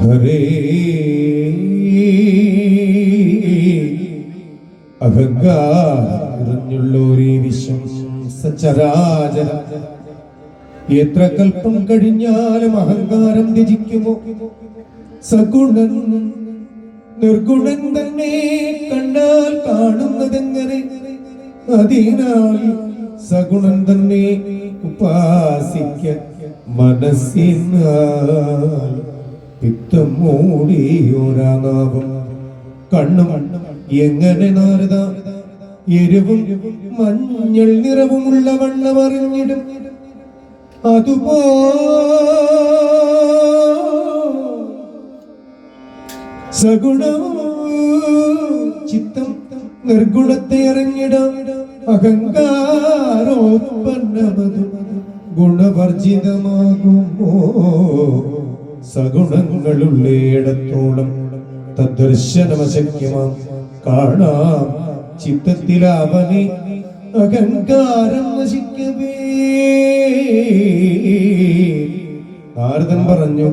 ഹരേ. എത്ര കൽപ്പം കഴിഞ്ഞാലും അഹങ്കാരം രചിക്കുമോ സഗുണൻ നിർഗുണൻ തന്നെ കണ്ടാൽ കാണുന്നതെങ്ങനെ? അതിനാൽ സഗുണൻ തന്നെ ഉപാസിക്ക മനസ്സിനാൽ. പിത്തം മൂടിയോരാനാവും കണ്ണും എങ്ങനെ നാരദ? എരിവും മഞ്ഞൾ നിറവുമുള്ള വണ്ണമറിഞ്ഞിടും അതുപോ ചിത്തം നിർഗുണത്തെ അറിഞ്ഞിടാം. അഹങ്കാരോത്പന്നമത് ഗുണവർജിതമാകുമോ? സഗുണങ്ങളുള്ളയിടത്തോളം തദ്ദർശനമശക്യമാം കാണാം ചിത്തത്തിലാവനെ അഹങ്കാരം നശിക്കവേ. നാരദൻ പറഞ്ഞു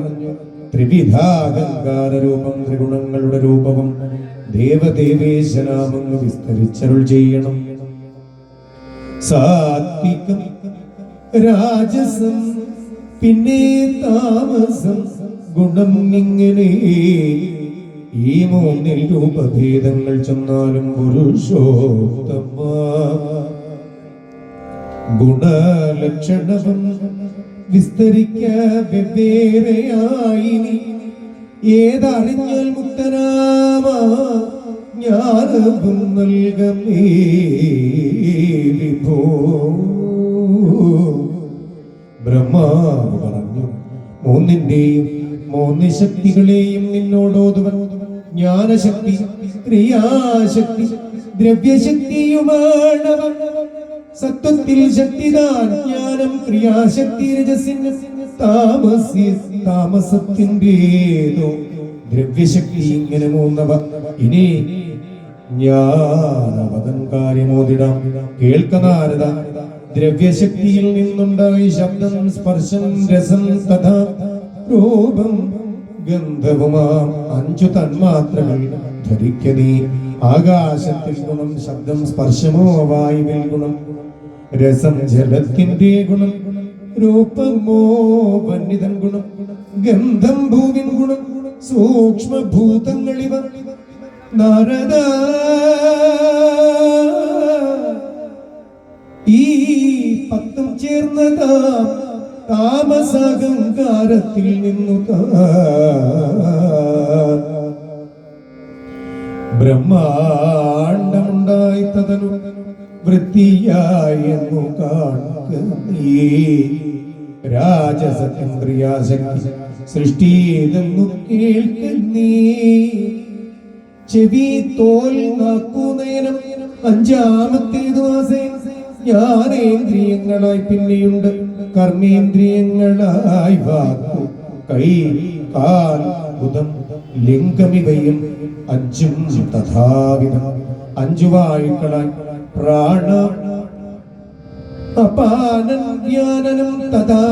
ത്രിവിധാഹങ്കാര രൂപം ത്രിഗുണങ്ങളുടെ രൂപവും ദേവദേവേശനാമെന്ന് വിസ്തരിച്ചരുൾ ചെയ്യണം. സാത്വികം രാജസം പിന്നെ താമസം ഗുണം ഇങ്ങനെ ഈ മൂന്നിൽ രൂപഭേദങ്ങൾ ചെന്നാലും പുരുഷോത്തമ. ഗുണലക്ഷണവും വിസ്തരിക്ക വെവ്വേറെയായി ഏതറിഞ്ഞാൽ മുക്തനാമ ജ്ഞാനവും നൽകമേ ബ്രഹ്മാവ് പറഞ്ഞു മൂന്നിന്റെയും മൂന്ന് ശക്തികളെയും നിന്നോടോതുവൻ ജ്ഞാനശക്തി ക്രിയാശക്തി ദ്രവ്യശക്തിയുമാണവൻ. സത്വത്തിൽ ശക്തിദാൻ ജ്ഞാനം ക്രിയാശക്തി രജസിന് താമസി താമസത്തിന്റെതോ ദ്രവ്യശക്തി ഇങ്ങനെ മൂന്നവ. ഇനി ജ്ഞാനവതൻ കാര്യമോതിടാം. ദ്രവ്യശക്തിയിൽ നിന്നുണ്ടായി ശബ്ദം സ്പർശം രസം തഥാ രൂപം ഗന്ധവുമാം അഞ്ചു തന്മാത്രകൾ ധരിക്കനീ ആകാശത്തിൽ ഗുണം ശബ്ദം സ്പർശമോ വായുവിൽ ഗുണം. രസം ജലത്തിന്റെ ഗുണം രൂപമോ വന്നിതൻ ഗുണം. ഗന്ധം ഭൂവിൻ ഗുണം സൂക്ഷ്മഭൂതങ്ങളിവ. നാരദ ഈ പത്തും ചേർന്നതാ താമസഹങ്കാരത്തിൽ നിന്നു ബ്രഹ്മാണ്ടമുണ്ടായി തതനു വൃത്തിയായെന്നു കാണുക രാജസത്യം സൃഷ്ടിയതെന്നു കേൾക്കുന്നീ ചെവി തോൽ നാക്കൂനയനം അഞ്ചാമത്തേത് മാസേ ജ്ഞാനേന്ദ്രിയങ്ങളായി പിന്നെയുണ്ട്. കർമ്മേന്ദ്രിയങ്ങളായി വാക്കു കൈ കാൽ ബുധം ലിംഗമിവയും അഞ്ചും തഥാവിധം. അഞ്ചു വായുക്കളായി പ്രാണ അപാനം തഥാ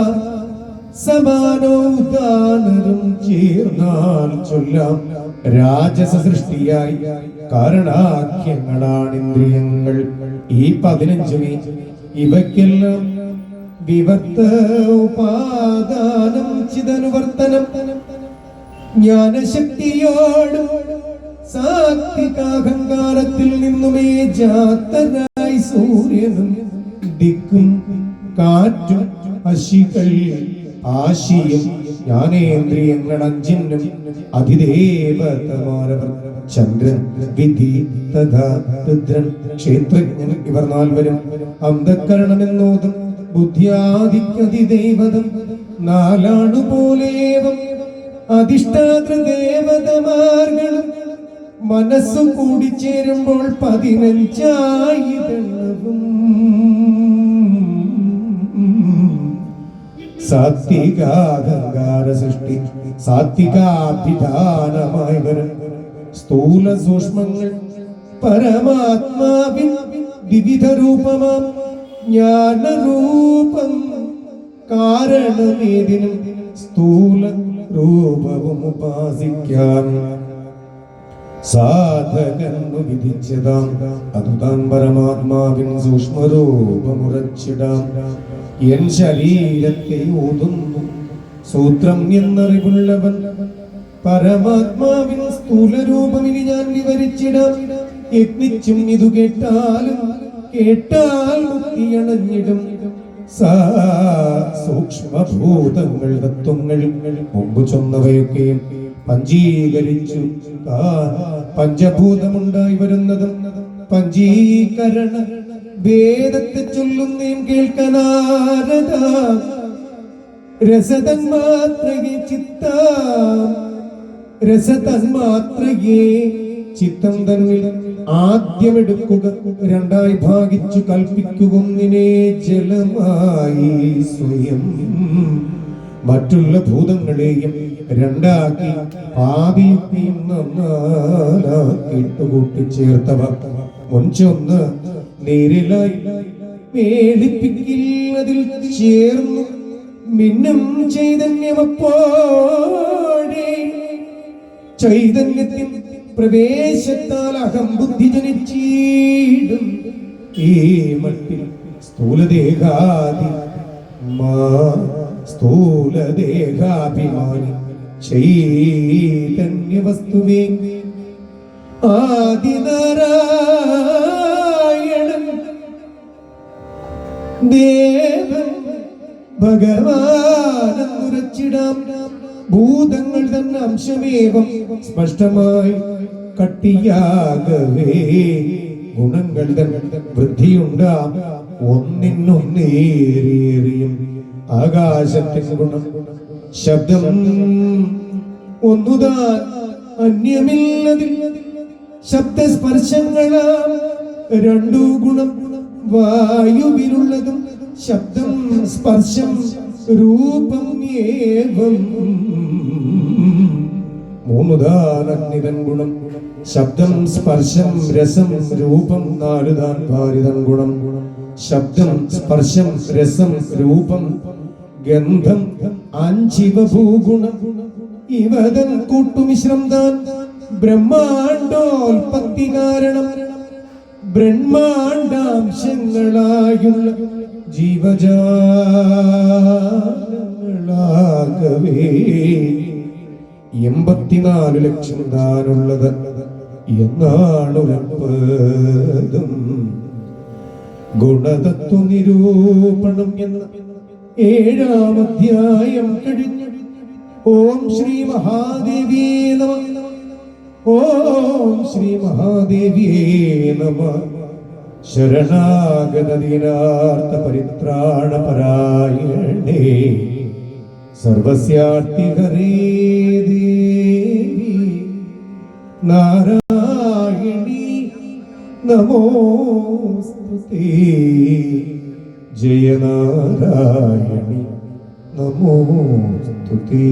സമാനോദാനരും ചേർന്നാൽ ചൊല്ലാം. രാജസ സൃഷ്ടിയായി കാരണാഖ്യങ്ങളാണ് ഇന്ദ്രിയങ്ങൾ ഈ പതിനഞ്ചുമേ ഇവയ്ക്കെല്ലാം വിവർത്ത ഉപാദാനം ചിതനുവർത്തനം. ജ്ഞാനശക്തിയോടും സാത്വികാഹങ്കാരത്തിൽ നിന്നുമേ ജാതനായി സൂര്യനും ദിക്കും കാറ്റും അശികൾ ആശിയും ജ്ഞാനേന്ദ്രിയങ്ങൾ അതിദേവതമാരവർ ചന്ദ്രൻ വിധി തഥാ രുദ്രൻ ക്ഷേത്രജ്ഞൻ ഇവർ നാൽവരും അന്ധക്കരണമെന്നോതും ബുദ്ധിയാദിക്കതിദേവതം നാലാണു പോലേവം അധിഷ്ഠാതൃദേവതമാർഗളും. മനസ്സും കൂടിച്ചേരുമ്പോൾ പതിനഞ്ചായിരവും സാത്വികാഹങ്കാര സൃഷ്ടി സാത്വികാഭിധാനമായി വരും സ്ഥൂല സൂക്ഷ്മങ്ങൾ പരമാത്മാവിൻ വിവിധ രൂപമാം ജ്ഞാനരൂപം കാരണമേതിനും സ്ഥൂല രൂപവും ഉപാസിക്കാം. സാധകന്നു വിധിച്ചതാം. അതുതാൻ പരമാത്മാവിൻ സൂക്ഷ്മരൂപമുറച്ചിടാം എൻ ശരീരത്തെ ഓതുന്നു. സൂത്രം എന്നറിവുള്ളവൻ പരമാത്മാവിൻ സ്ഥൂലരൂപം ഇനി ഞാൻ വിവരിച്ചിടാം. യത്നിച്ചും ഇതു കേട്ടാലും കേട്ടാൽ മുക്തിയണഞ്ഞിടും. സൂക്ഷ്മഭൂതങ്ങൾ തത്വങ്ങൾ മുമ്പ് ചൊന്നവയൊക്കെയും പഞ്ചീകരിച്ചു. പഞ്ചഭൂതമുണ്ടായി വരുന്നതും പഞ്ചീകരണ വേദത്തെ ചൊല്ലുന്നേം കേൾക്കനാരത രസതന്മാത്രയെ ചിത്ത. രസതന്മാത്രയെ ചിത്തം തന്നിൽ ആദ്യമെടുക്കുക രണ്ടായി ഭാഗിച്ചു കൽപ്പിക്കുകൊന്നിനെ ജലമായി സ്വയം. മറ്റുള്ള ഭൂതങ്ങളെയും രണ്ടാക്കി പാതിയും നന്നാലാക്കിയിട്ട് ചേർത്തവ. മുൻചൊന്ന് നേരിലായി മേളിപ്പിക്കുന്നതിൽ ചേർന്നു മിന്നും ചൈതന്യമപ്പോഴേ. ചൈതന്യത്തിൽ പ്രവേശത്താൽ അഹം ബുദ്ധി ജനിച്ചീടും. ഈ മട്ടിൽ സ്ഥൂലദേഹാദി മാ സ്ഥൂലദേഹാഭിമാനി ചൈതന്യ വസ്തുവേ ദേവൻ ഭഗവാനെന്നുരച്ചിടാം ഭൂതങ്ങൾ തന്നെ അംശമേവം സ്പഷ്ടമായി കട്ടിയാകവേ. ഗുണങ്ങൾ വൃദ്ധിയുണ്ടാം. ഒന്നിനൊന്നേറിയേറിയും ആകാശത്തിൻ ഗുണം ശബ്ദം ഒന്നുതാൻ അന്യമില്ലതിൽ. ശബ്ദസ്പർശങ്ങളാം രണ്ടു ഗുണം വായുവിലുള്ളതും ശബ്ദം സ്പർശം രൂപം ഏവം. മൂന്നുദാനഗ്നിതൻ ഗുണം ശബ്ദം സ്പർശം രസം രൂപം നാലുദാൻ ഭാരിതൻ ഗുണം. ശബ്ദം സ്പർശം രസം രൂപം ഗന്ധം അഞ്ചിവ ഭൂഗുണം. ഇവതൻ കൂട്ടുമിശ്രം താൻ ബ്രഹ്മാണ്ടോൽപത്തി കാരണം. ബ്രഹ്മാണ്ടാംശങ്ങളായുള്ള ജീവജാലങ്ങളാകവേ. എൺപത്തിനാല് ലക്ഷം താനുള്ളത് എന്നാണ് ഉറപ്പതും ഗുണതത്വ നിരൂപണം എന്ന ഏഴാം അധ്യായം കഴിഞ്ഞു ഓം ശ്രീ മഹാദേവി നമ. ഓം ശ്രീ മഹാദേവിയേ നമ. ശരണാഗതദീനാർത്ഥ പരിത്രാണ പരായണേ സർവസ്യാർത്ഥി ഹരേ ദേവി. നാരായണി നമോസ്തുതേ. ജയനാരായണി നമോസ്തുതേ.